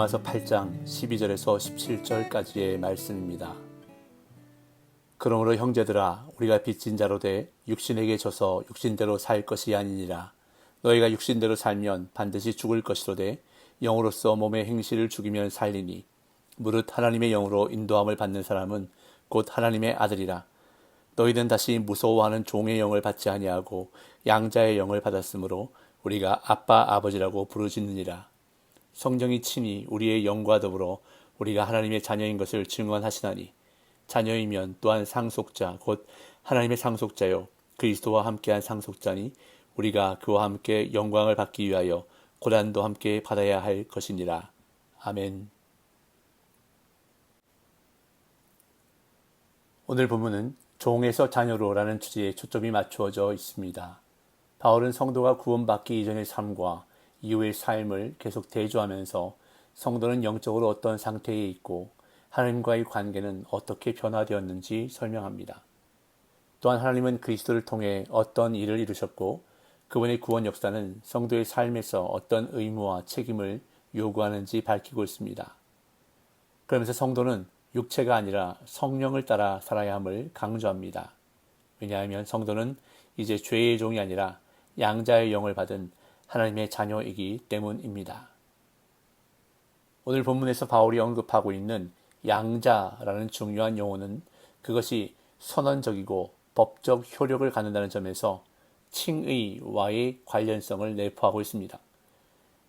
로마서 8장 12절에서 17절까지의 말씀입니다. 그러므로 형제들아 우리가 빚진 자로 돼 육신에게 져서 육신대로 살 것이 아니니라. 너희가 육신대로 살면 반드시 죽을 것이로되 영으로서 몸의 행실을 죽이면 살리니 무릇 하나님의 영으로 인도함을 받는 사람은 곧 하나님의 아들이라. 너희는 다시 무서워하는 종의 영을 받지 아니하고 양자의 영을 받았으므로 우리가 아빠 아버지라고 부르짖느니라 성령이 친히 우리의 영과 더불어 우리가 하나님의 자녀인 것을 증언하시나니 자녀이면 또한 상속자 곧 하나님의 상속자요 그리스도와 함께한 상속자니 우리가 그와 함께 영광을 받기 위하여 고난도 함께 받아야 할 것이니라 아멘. 오늘 본문은 종에서 자녀로라는 주제에 초점이 맞추어져 있습니다. 바울은 성도가 구원받기 이전의 삶과 이후의 삶을 계속 대조하면서 성도는 영적으로 어떤 상태에 있고 하나님과의 관계는 어떻게 변화되었는지 설명합니다. 또한 하나님은 그리스도를 통해 어떤 일을 이루셨고 그분의 구원 역사는 성도의 삶에서 어떤 의무와 책임을 요구하는지 밝히고 있습니다. 그러면서 성도는 육체가 아니라 성령을 따라 살아야 함을 강조합니다. 왜냐하면 성도는 이제 죄의 종이 아니라 양자의 영을 받은 하나님의 자녀이기 때문입니다. 오늘 본문에서 바울이 언급하고 있는 양자라는 중요한 용어는 그것이 선언적이고 법적 효력을 갖는다는 점에서 칭의와의 관련성을 내포하고 있습니다.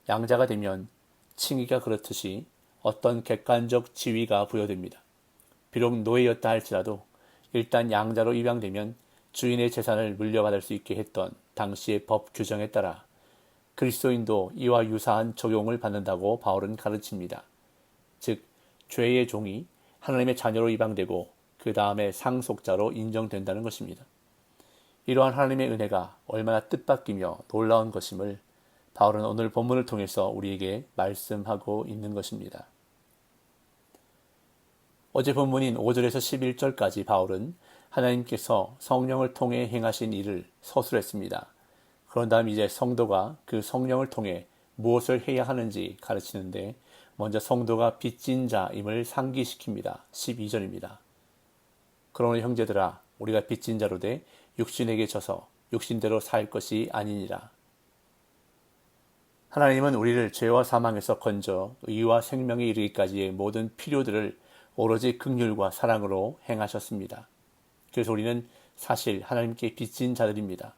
양자가 되면 칭의가 그렇듯이 어떤 객관적 지위가 부여됩니다. 비록 노예였다 할지라도 일단 양자로 입양되면 주인의 재산을 물려받을 수 있게 했던 당시의 법 규정에 따라 그리스도인도 이와 유사한 적용을 받는다고 바울은 가르칩니다. 즉, 죄의 종이 하나님의 자녀로 입양되고 그 다음에 상속자로 인정된다는 것입니다. 이러한 하나님의 은혜가 얼마나 뜻밖이며 놀라운 것임을 바울은 오늘 본문을 통해서 우리에게 말씀하고 있는 것입니다. 어제 본문인 5절에서 11절까지 바울은 하나님께서 성령을 통해 행하신 일을 서술했습니다. 그런 다음 이제 성도가 그 성령을 통해 무엇을 해야 하는지 가르치는데 먼저 성도가 빚진 자임을 상기시킵니다. 12절입니다. 그러므로 형제들아 우리가 빚진 자로 돼 육신에게 져서 육신대로 살 것이 아니니라. 하나님은 우리를 죄와 사망에서 건져 의와 생명에 이르기까지의 모든 필요들을 오로지 극률과 사랑으로 행하셨습니다. 그래서 우리는 사실 하나님께 빚진 자들입니다.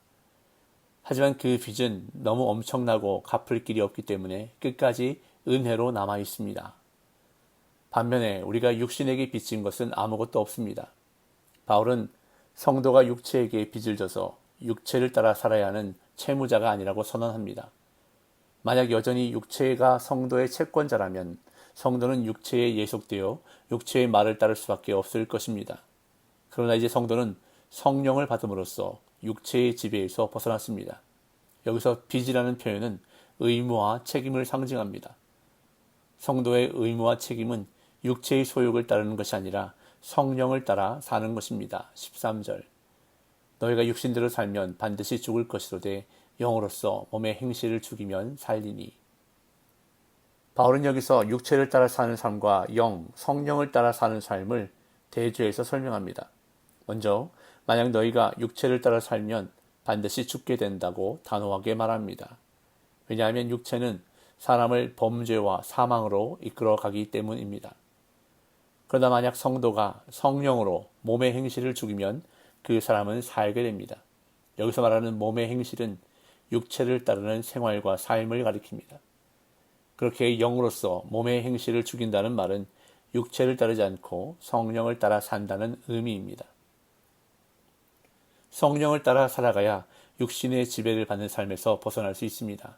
하지만 그 빚은 너무 엄청나고 갚을 길이 없기 때문에 끝까지 은혜로 남아 있습니다. 반면에 우리가 육신에게 빚진 것은 아무것도 없습니다. 바울은 성도가 육체에게 빚을 져서 육체를 따라 살아야 하는 채무자가 아니라고 선언합니다. 만약 여전히 육체가 성도의 채권자라면 성도는 육체에 예속되어 육체의 말을 따를 수밖에 없을 것입니다. 그러나 이제 성도는 성령을 받음으로써 육체의 지배에서 벗어났습니다. 여기서 빚이라는 표현은 의무와 책임을 상징합니다. 성도의 의무와 책임은 육체의 소욕을 따르는 것이 아니라 성령을 따라 사는 것입니다. 13절. 너희가 육신대로 살면 반드시 죽을 것이로되 영으로서 몸의 행실을 죽이면 살리니. 바울은 여기서 육체를 따라 사는 삶과 영, 성령을 따라 사는 삶을 대조해서 설명합니다. 먼저 만약 너희가 육체를 따라 살면 반드시 죽게 된다고 단호하게 말합니다. 왜냐하면 육체는 사람을 범죄와 사망으로 이끌어 가기 때문입니다. 그러나 만약 성도가 성령으로 몸의 행실을 죽이면 그 사람은 살게 됩니다. 여기서 말하는 몸의 행실은 육체를 따르는 생활과 삶을 가리킵니다. 그렇게 영으로서 몸의 행실을 죽인다는 말은 육체를 따르지 않고 성령을 따라 산다는 의미입니다. 성령을 따라 살아가야 육신의 지배를 받는 삶에서 벗어날 수 있습니다.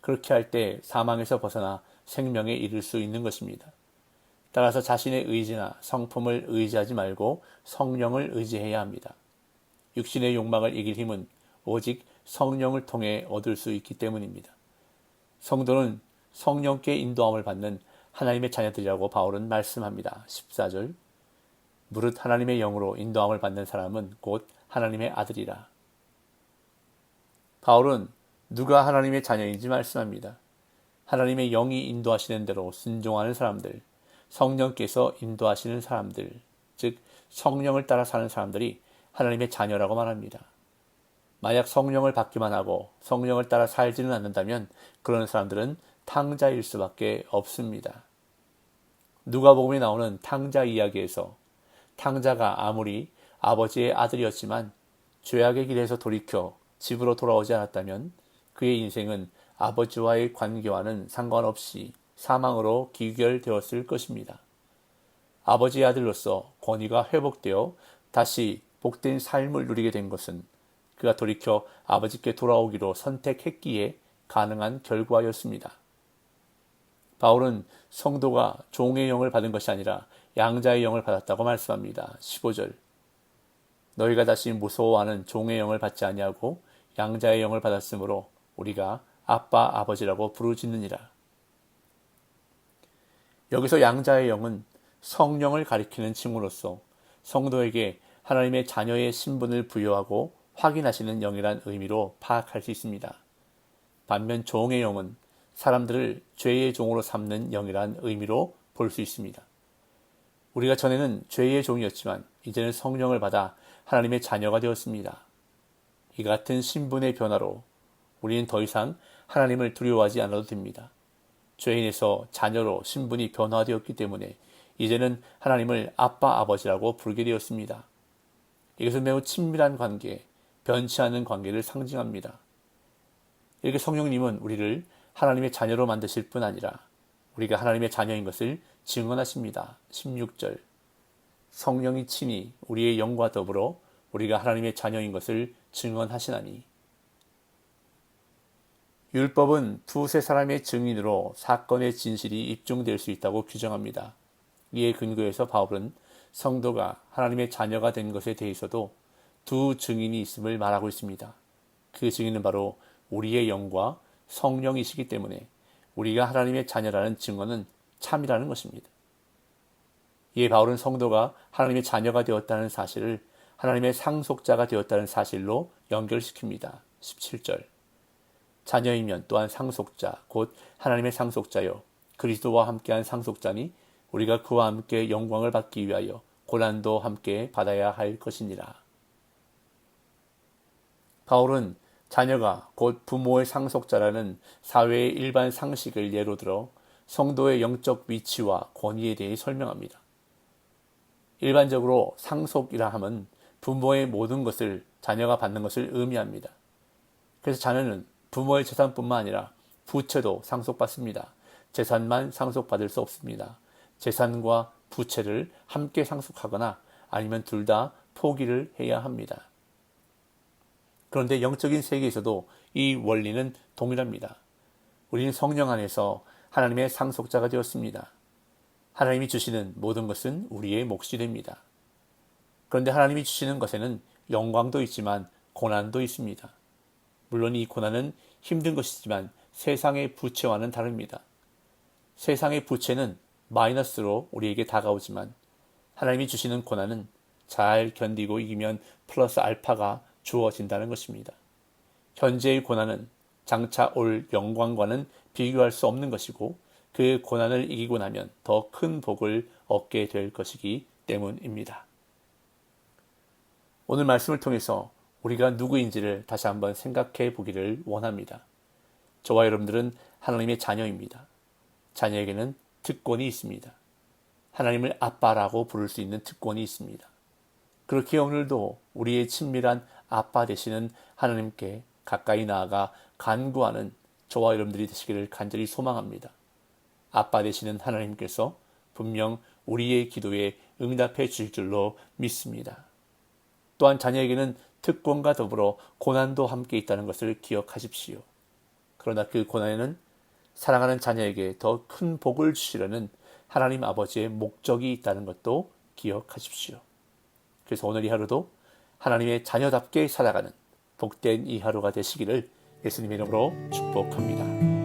그렇게 할 때 사망에서 벗어나 생명에 이를 수 있는 것입니다. 따라서 자신의 의지나 성품을 의지하지 말고 성령을 의지해야 합니다. 육신의 욕망을 이길 힘은 오직 성령을 통해 얻을 수 있기 때문입니다. 성도는 성령께 인도함을 받는 하나님의 자녀들이라고 바울은 말씀합니다. 14절 무릇 하나님의 영으로 인도함을 받는 사람은 곧 하나님의 아들이라. 바울은 누가 하나님의 자녀인지 말씀합니다. 하나님의 영이 인도하시는 대로 순종하는 사람들, 성령께서 인도하시는 사람들, 즉 성령을 따라 사는 사람들이 하나님의 자녀라고 말합니다. 만약 성령을 받기만 하고 성령을 따라 살지는 않는다면 그런 사람들은 탕자일 수밖에 없습니다. 누가복음에 나오는 탕자 이야기에서 탕자가 아무리 아버지의 아들이었지만 죄악의 길에서 돌이켜 집으로 돌아오지 않았다면 그의 인생은 아버지와의 관계와는 상관없이 사망으로 기결되었을 것입니다. 아버지의 아들로서 권위가 회복되어 다시 복된 삶을 누리게 된 것은 그가 돌이켜 아버지께 돌아오기로 선택했기에 가능한 결과였습니다. 바울은 성도가 종의 영을 받은 것이 아니라 양자의 영을 받았다고 말씀합니다. 15절. 너희가 다시 무서워하는 종의 영을 받지 아니하고 양자의 영을 받았으므로 우리가 아빠 아버지라고 부르짖느니라. 여기서 양자의 영은 성령을 가리키는 칭호로서 성도에게 하나님의 자녀의 신분을 부여하고 확인하시는 영이란 의미로 파악할 수 있습니다. 반면 종의 영은 사람들을 죄의 종으로 삼는 영이란 의미로 볼 수 있습니다. 우리가 전에는 죄의 종이었지만 이제는 성령을 받아 하나님의 자녀가 되었습니다. 이 같은 신분의 변화로 우리는 더 이상 하나님을 두려워하지 않아도 됩니다. 죄인에서 자녀로 신분이 변화되었기 때문에 이제는 하나님을 아빠 아버지라고 부르게 되었습니다. 이것은 매우 친밀한 관계, 변치 않는 관계를 상징합니다. 이렇게 성령님은 우리를 하나님의 자녀로 만드실 뿐 아니라 우리가 하나님의 자녀인 것을 증언하십니다. 16절. 성령이 친히 우리의 영과 더불어 우리가 하나님의 자녀인 것을 증언하시나니. 율법은 두세 사람의 증인으로 사건의 진실이 입증될 수 있다고 규정합니다. 이에 근거해서 바울은 성도가 하나님의 자녀가 된 것에 대해서도 두 증인이 있음을 말하고 있습니다. 그 증인은 바로 우리의 영과 성령이시기 때문에 우리가 하나님의 자녀라는 증언은 참이라는 것입니다. 이에 바울은 성도가 하나님의 자녀가 되었다는 사실을 하나님의 상속자가 되었다는 사실로 연결시킵니다. 17절. 자녀이면 또한 상속자, 곧 하나님의 상속자요. 그리스도와 함께한 상속자니 우리가 그와 함께 영광을 받기 위하여 고난도 함께 받아야 할 것이니라. 바울은 자녀가 곧 부모의 상속자라는 사회의 일반 상식을 예로 들어 성도의 영적 위치와 권위에 대해 설명합니다. 일반적으로 상속이라 함은 부모의 모든 것을 자녀가 받는 것을 의미합니다. 그래서 자녀는 부모의 재산뿐만 아니라 부채도 상속받습니다. 재산만 상속받을 수 없습니다. 재산과 부채를 함께 상속하거나 아니면 둘 다 포기를 해야 합니다. 그런데 영적인 세계에서도 이 원리는 동일합니다. 우리는 성령 안에서 하나님의 상속자가 되었습니다. 하나님이 주시는 모든 것은 우리의 몫이 됩니다. 그런데 하나님이 주시는 것에는 영광도 있지만 고난도 있습니다. 물론 이 고난은 힘든 것이지만 세상의 부채와는 다릅니다. 세상의 부채는 마이너스로 우리에게 다가오지만 하나님이 주시는 고난은 잘 견디고 이기면 플러스 알파가 주어진다는 것입니다. 현재의 고난은 장차 올 영광과는 비교할 수 없는 것이고 그 고난을 이기고 나면 더 큰 복을 얻게 될 것이기 때문입니다. 오늘 말씀을 통해서 우리가 누구인지를 다시 한번 생각해 보기를 원합니다. 저와 여러분들은 하나님의 자녀입니다. 자녀에게는 특권이 있습니다. 하나님을 아빠라고 부를 수 있는 특권이 있습니다. 그렇게 오늘도 우리의 친밀한 아빠 되시는 하나님께 가까이 나아가 간구하는 저와 여러분들이 되시기를 간절히 소망합니다. 아빠 되시는 하나님께서 분명 우리의 기도에 응답해 주실 줄로 믿습니다. 또한 자녀에게는 특권과 더불어 고난도 함께 있다는 것을 기억하십시오. 그러나 그 고난에는 사랑하는 자녀에게 더 큰 복을 주시려는 하나님 아버지의 목적이 있다는 것도 기억하십시오. 그래서 오늘 이 하루도 하나님의 자녀답게 살아가는 복된 이 하루가 되시기를 예수님의 이름으로 축복합니다.